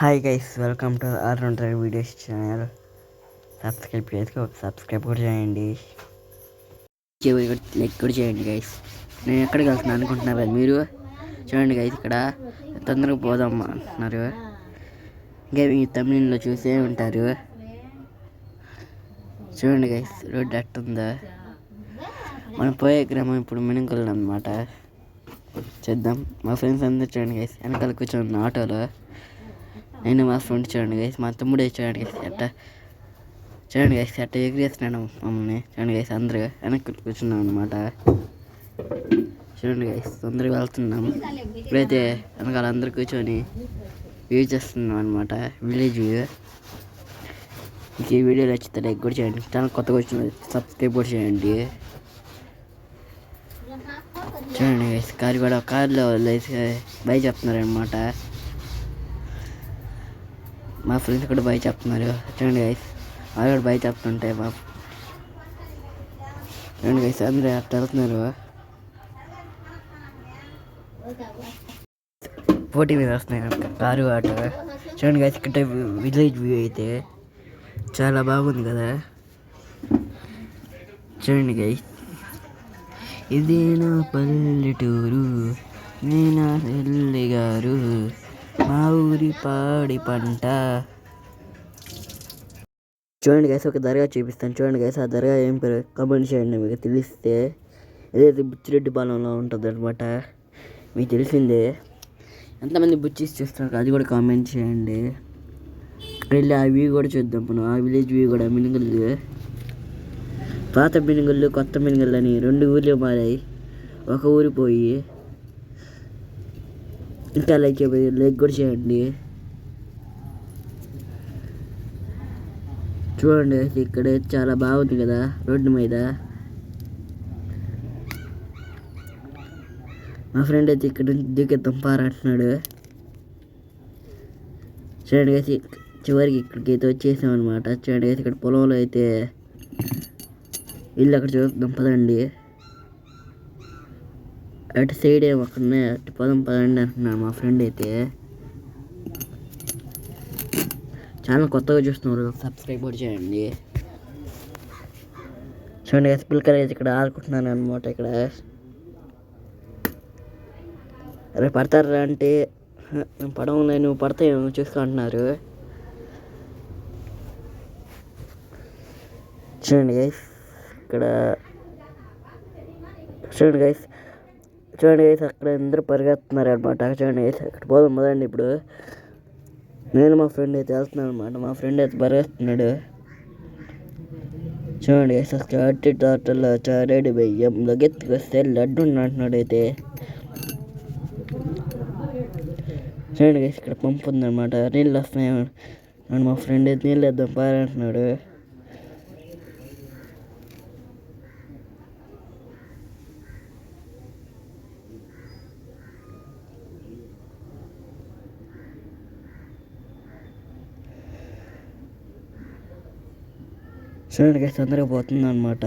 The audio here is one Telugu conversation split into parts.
Hi guys welcome to R twenty videos channel subscribe చేసుకో సబ్స్క్రైబ్ కూడా చేయండి. లైక్ కూడా చేయండి గైస్ నేను ఎక్కడికి వెళ్తున్నాను అనుకుంటున్నారు మీరు? చూడండి గైస్ ఇక్కడ తొందరగా పోదాం అంటున్నారు ఇంకా మీ తమిళంలో చూసే ఉంటారు. చూడండి గైస్ రోడ్డు ఉందా మనం పోయే గ్రామం ఇప్పుడు మినుకల్ అనమాట చేద్దాం. మా ఫ్రెండ్స్ అందరూ చూడండి గైస్ వెనకాల కూర్చొని ఆటోలో నేను మా ఫ్రెండ్ చూడండి గైస్ మా తమ్ముడే చూడండి గైస్ అట్ట చూడండి గైస్ ఎట్ట ఎగిరేస్తున్నాడు మమ్మల్ని. చూడండి గైస్ అందరూ వెనక్కి కూర్చున్నాం అనమాట చూడండి గైస్ తొందరగా వెళ్తున్నాం. ఇప్పుడైతే వెనకాల అందరు కూర్చొని వ్యూ చేస్తున్నాం అనమాట విలేజ్ వ్యూ మీకు ఈ వీడియో నచ్చితే లైక్ కూడా చేయండి. ఛానల్ కొత్తగా వచ్చిన సబ్స్క్రైబ్ కూడా చేయండి. చూడండి గైస్ కారు కూడా కార్లో లేచి బై చెప్తున్నారు అనమాట మా ఫ్రెండ్స్ కూడా బై చెప్తున్నారు. చూడండి గైస్ వాళ్ళు కూడా బై చెప్తుంటే మా చూడండి గైస్ అందరూ అట్లా వెళ్తున్నారు. పోటీ మీద వస్తున్నాయి కారు ఆటో. చూడండి గైస్ ఇక్కడ విలేజ్ వ్యూ అయితే చాలా బాగుంది కదా. చూడండి గైస్ ఇది నా పల్లెటూరు? నేనా నా తల్లి గారు ఊరి పాడి పంట. చూడండి గైస్ ఒక దర్గా చూపిస్తాను. చూడండి గైస్ ఆ దర్గా ఏం పేరు? కమెంట్ చేయండి. మీకు తెలిస్తే ఏదైతే బుచ్చిరెడ్డి పాలెంలో ఉంటుంది అనమాట మీకు తెలిసిందే. ఎంతమంది బుచ్చిస్ చూస్తారు అది కూడా కామెంట్ చేయండి. వెళ్ళి ఆ వ్యూ కూడా చూద్దాం మనం. ఆ విలేజ్ వ్యూ కూడా మినుగులు. పాత మినుగుళ్ళు కొత్త మినుగుళ్ళు అని రెండు ఊర్లు మారాయి. ఒక ఊరు పోయి ఇంకా లైక్ లైక్ కూడా చేయండి. చూడండి ఇక్కడ చాలా బాగుంది కదా రోడ్డు మీద. మా ఫ్రెండ్ అయితే ఇక్కడ నుంచి దిగేద్దాం పారంటున్నాడు చూడండి అయితే చివరికి ఇక్కడికి అయితే వచ్చేసాం అనమాట చూడండి అయితే ఇక్కడ పొలంలో అయితే ఇల్లు అక్కడ చూద్దాం పదండి. అటు సైడ్ ఏమో అక్కడ ఉన్నాయి అటు పదం పదండి అంటున్నాడు మా ఫ్రెండ్ అయితే. ఛానల్ కొత్తగా చూస్తున్నారు సబ్స్క్రైబ్ కూడా చేయండి. చూడండి ఎస్ పిల్లకాయలు అయితే ఇక్కడ ఆడుకుంటున్నాను అనమాట ఇక్కడ. అరే పడతారా అంటే? పడవ నేను పడవలే నువ్వు పడతాయేమో చూసుకో అంటున్నారు. చూడండి గైస్ ఇక్కడ చూడండి గైస్ చూడండి అయితే అక్కడ అందరూ పరిగెత్తున్నారు అనమాట చూడండి అయితే అక్కడ పోదాం మొదలండి ఇప్పుడు. నేను మా ఫ్రెండ్ అయితే వెళ్తున్నాను అనమాట మా ఫ్రెండ్ అయితే పరిగెత్తున్నాడు. చూడండి గైస్ అసలు అట్టి తోటలో చారేడు బియ్యం లగెత్తుకు వస్తే లడ్డు అంటున్నాడు అయితే. చూడండి గైస్ ఇక్కడ పంపు ఉందన్నమాట. నీళ్ళు వస్తున్నాయి. మా ఫ్రెండ్ అయితే నీళ్ళు వేద్దాం పారంటున్నాడు చూడండి గైస్ తొందరగా పోతుంది అనమాట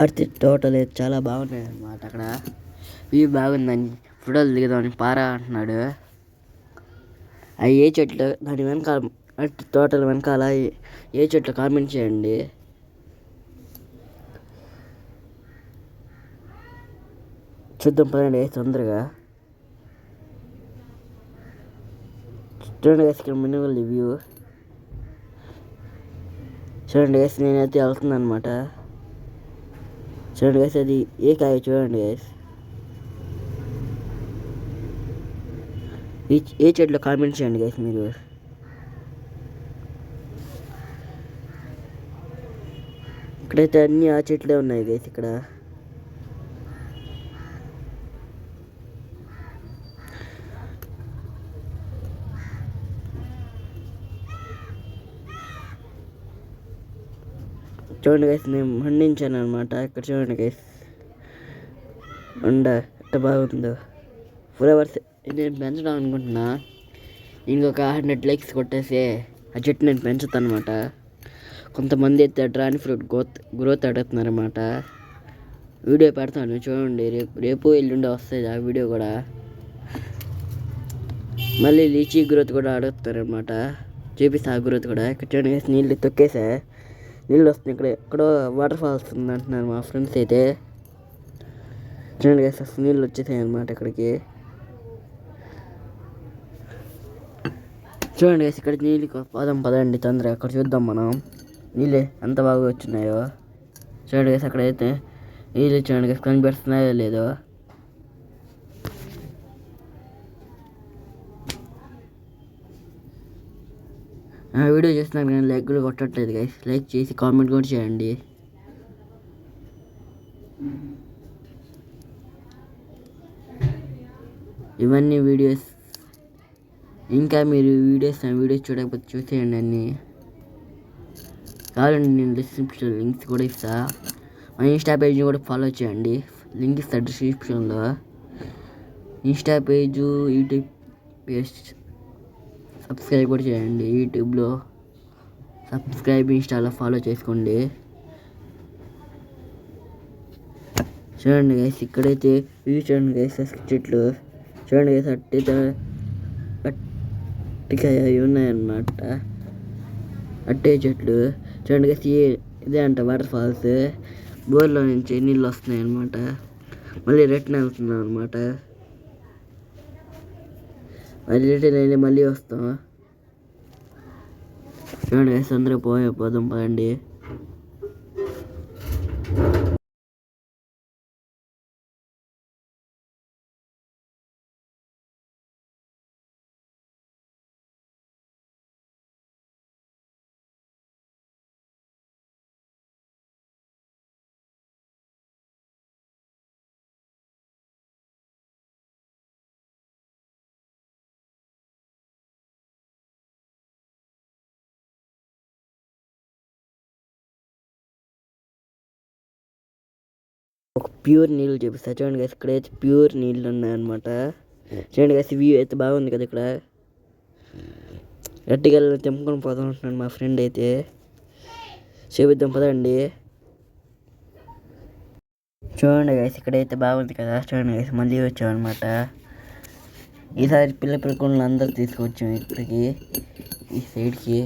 అర్తి టోటల్ అయితే చాలా బాగున్నాయి అనమాట అక్కడ. వ్యూ బాగుందని ఫోటోలు దిగుదామని పారా అంటున్నాడు. అవి ఏ చెట్లు దాని వెనకాల అరటి తోటల వెనకాల ఏ- ఏ చెట్లు కామెంట్ చేయండి. చూద్దాం పదండి తొందరగా. చూడండి గైస్ ఇక్కడ మినుగులు రివ్యూ చూడండి గైస్ నేనైతే వెళ్తున్నాను అనమాట చూడండి గైస్ అది ఏ కాయ చూడండి గైస్ ఈ ఏ చెట్లో కామెంట్ చేయండి గైస్ మీరు. ఇక్కడైతే అన్ని ఆ చెట్లే ఉన్నాయి గైస్ ఇక్కడ. చూడండి గైస్ నేను మండించాను అనమాట ఇక్కడ చూడండి గైస్ ఉండ ఎంత బాగుందో. ఫ్లవర్స్ నేను పెంచడం అనుకుంటున్నా. ఇంకొక హండ్రెడ్ లైక్స్ కొట్టేసి ఆ చెట్టు నేను పెంచుతాను అనమాట కొంతమంది అయితే డ్రాన్ ఫ్రూట్ గ్రోత్ గ్రోత్ అడుగుతున్నారన్నమాట వీడియో పెడతాను చూడండి రేపు రేపు ఎల్లుండి వస్తుంది ఆ వీడియో కూడా. మళ్ళీ లీచీ గ్రోత్ కూడా అడుగుతారనమాట చూపిస్తా ఆ గ్రోత్ కూడా. ఇక్కడ చూడండి నీళ్ళు తొక్కేసా? నీళ్ళు వస్తున్నాయి ఇక్కడ. ఎక్కడో వాటర్ ఫాల్స్ ఉంది అంటున్నారు మా ఫ్రెండ్స్ అయితే. చూడండి guys, అసలు నీళ్ళు వచ్చేసాయి అనమాట ఇక్కడికి. చూడండి guys, ఇక్కడ నీళ్ళు పదం పదండి తొందరగా అక్కడ చూద్దాం మనం. నీళ్ళు ఎంత బాగా వచ్చినాయో చూడండి guys, అక్కడైతే నీళ్ళు చూడండి guys, కనిపిస్తున్నాయో లేదో. వీడియో చేస్తున్నాను కానీ లైక్ కూడా కొట్టట్లేదు గైస్ లైక్ చేసి కామెంట్ కూడా చేయండి. ఇవన్నీ వీడియోస్ ఇంకా మీరు వీడియోస్ నా వీడియోస్ చూడకపోతే చూసేయండి అన్నీ. కావాలండి నేను డిస్క్రిప్షన్ లింక్స్ కూడా ఇస్తా. మన ఇన్స్టా పేజ్ని కూడా ఫాలో చేయండి. లింక్ ఇస్తా డిస్క్రిప్షన్లో insta page YouTube page subscribe కూడా చేయండి యూట్యూబ్లో. సబ్స్క్రైబ్ ఇన్స్టాలో ఫాలో చేసుకోండి. చూడండి గైస్ ఇక్కడైతే ఇవి చూడండి గైస్ చెట్లు. చూడండి గైస్ అట్టి అట్టికాయ అవి ఉన్నాయన్నమాట. అట్టే చెట్లు. చూడండి గైస్ ఇదే అంట వాటర్ ఫాల్స్ బోర్లో నుంచి నీళ్ళు వస్తున్నాయి అన్నమాట మళ్ళీ రిటర్న్ వెళ్తున్నాం అనమాట మళ్ళీ రిటర్న్ మళ్ళీ వస్తాం చూడండి guys, అందరూ పోయే పోదాం పదండి. ప్యూర్ నీళ్ళు చూపిస్తా. చూడండి guys, ఇక్కడ అయితే ప్యూర్ నీళ్ళు ఉన్నాయన్నమాట. చూడండి గైస్ వ్యూ అయితే బాగుంది కదా ఇక్కడ. గట్టిగా తెంపుకొని పోదాం ఉంటున్నాను మా ఫ్రెండ్ అయితే. చూపిద్దాం పదండి. చూడండి గైస్ ఇక్కడైతే బాగుంది కదా. చూడండి గైస్ మళ్ళీ వచ్చాం అనమాట ఈసారి పిల్ల పిల్లకుండా అందరూ తీసుకొచ్చాం ఇక్కడికి ఈ సైడ్కి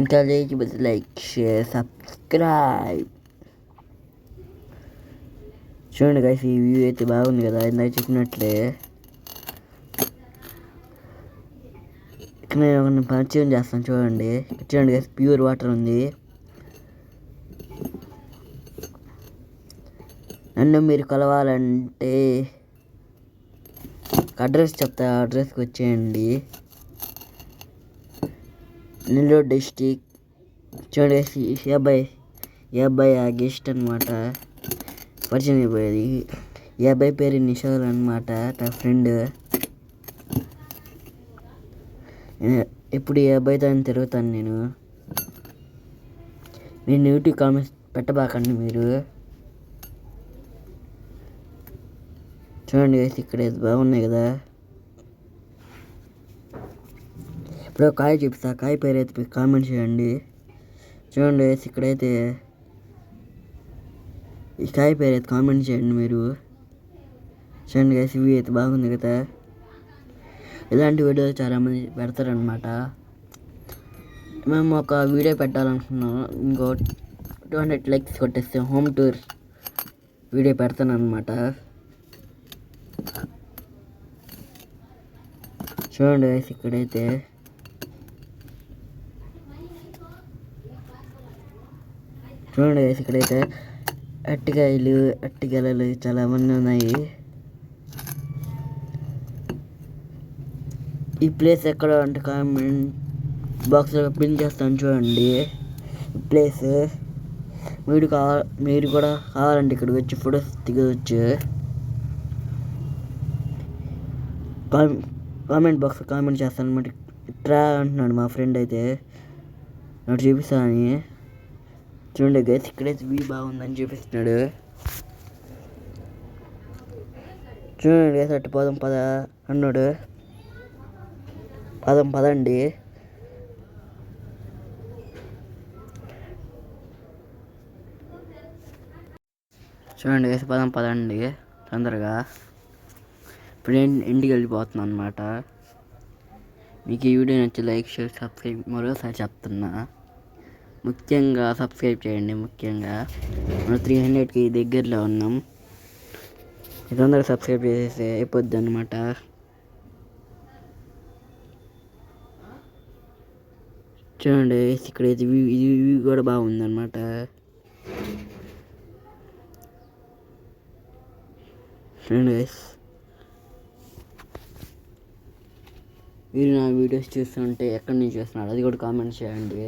ఇంకా లేకపోతే లైక్ షేర్ సబ్స్క్రైబ్ చూడండి గైస్ ఈ వ్యూ అయితే బాగుంది కదా. ఇందాక చెప్పినట్లే. ఇక్కడ నేను పరిచయం చేస్తాను చూడండి. చూడండి గైస్ ప్యూర్ వాటర్ ఉంది. నన్ను మీరు కలవాలంటే అడ్రస్ చెప్తా అడ్రస్కి వచ్చేయండి. నెల్లూరు డిస్టిక్ చూడండి ఈ అబ్బాయి ఈ అబ్బాయి ఆ గెస్ట్ అనమాట పరిచయం అయిపోయేది. ఈ అబ్బాయి పేరు నిషాల్ అనమాట నా ఫ్రెండ్. ఇప్పుడు ఈ అబ్బాయితో తిరుగుతాను నేను. మీరు నెగిటివ్ కామెంట్స్ పెట్టబాకండి మీరు. చూడండి guys, ఇక్కడ బాగున్నాయి కదా. ఇప్పుడు కాయ చూపిస్తా కాయ పేరు అయితే కామెంట్ చేయండి. చూడండి guys, ఇక్కడైతే ఈ కాయ పేరు అయితే కామెంట్ చేయండి మీరు చూడండి గైస్ ఇవి అయితే బాగుంది కదా ఇలాంటి వీడియోలు చాలామంది పెడతారనమాట మేము ఒక వీడియో పెట్టాలనుకున్నాం ఇంకో టూ హండ్రెడ్ లైక్స్ కొట్టేస్తే హోమ్ టూర్ వీడియో పెడతాను అనమాట చూడండి గైస్ ఇక్కడైతే చూడండి గైస్ ఇక్కడైతే అట్టికాయలు అట్టిగెలలు చాలామంది ఉన్నాయి. ఈ ప్లేస్ ఎక్కడ అంటే కామెంట్ బాక్స్లో పిన్ చేస్తాను చూడండి. ఈ ప్లేస్ మీరు కావాలి మీరు కూడా కావాలంటే ఇక్కడికి వచ్చి ఫొటోస్ దిగవచ్చు కామెంట్ బాక్స్ కామెంట్ చేస్తాను అనమాట ఇట్రా అంటున్నాడు మా ఫ్రెండ్ అయితే. నాకు చూపిస్తానని చూడండి గైస్ ఇక్కడైతే వ్యూ బాగుందని చూపిస్తున్నాడు. చూడండి గైస్ అటు పదం పద అన్నాడు. పదం పదండి. చూడండి గైస్ పదం పదండి తొందరగా. ఇప్పుడు ఇంటికి వెళ్ళిపోతున్నాను అనమాట మీకు ఈ వీడియో నచ్చి లైక్ షేర్ సబ్స్క్రైబ్ మరోసారి చెప్తున్నా. ముఖ్యంగా సబ్స్క్రైబ్ చేయండి ముఖ్యంగా మనం త్రీ హండ్రెడ్కి దగ్గరలో ఉన్నాం. ఇది తొందరగా సబ్స్క్రైబ్ చేసేస్తే అయిపోద్ది అనమాట చూడండి ఇక్కడ ఇది వ్యూ ఇది వ్యూ కూడా బాగుందన్నమాట చూడండి మీరు నా వీడియోస్ చూస్తుంటే ఎక్కడి నుంచి చూస్తున్నారు? అది కూడా కామెంట్ చేయండి.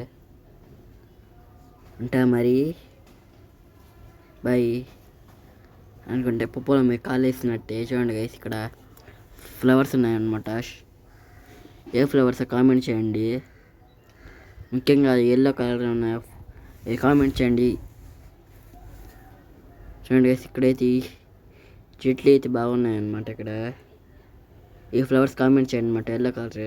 ఉంటా మరి. బాయ్ అనుకుంటే పప్పులో మీరు కాల్ వేసినట్టే చూడండి గైస్ ఇక్కడ ఫ్లవర్స్ ఉన్నాయన్నమాట. ఏ ఫ్లవర్స్ కామెంట్ చేయండి. ముఖ్యంగా ఎల్లో కలర్ ఉన్నాయి కామెంట్ చేయండి. చూడండి గైస్ ఇక్కడైతే చెట్లు అయితే బాగున్నాయి అన్నమాట ఇక్కడ. ఈ ఫ్లవర్స్ కామెంట్ చేయండి అనమాట ఎల్లో కలర్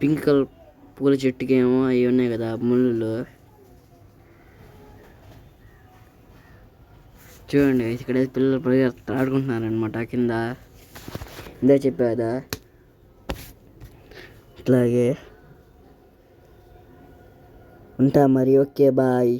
పింక్ కలర్ పూల చెట్టుకి ఏమో అవి ఉన్నాయి కదా ముళ్ళు. చూడండి ఇక్కడ పిల్లలు పరిగెత్త ఆడుకుంటున్నారు అనమాట కింద. ఇందా చెప్పా కదా. ఇట్లాగే ఉంటా మరి ఓకే బాయ్.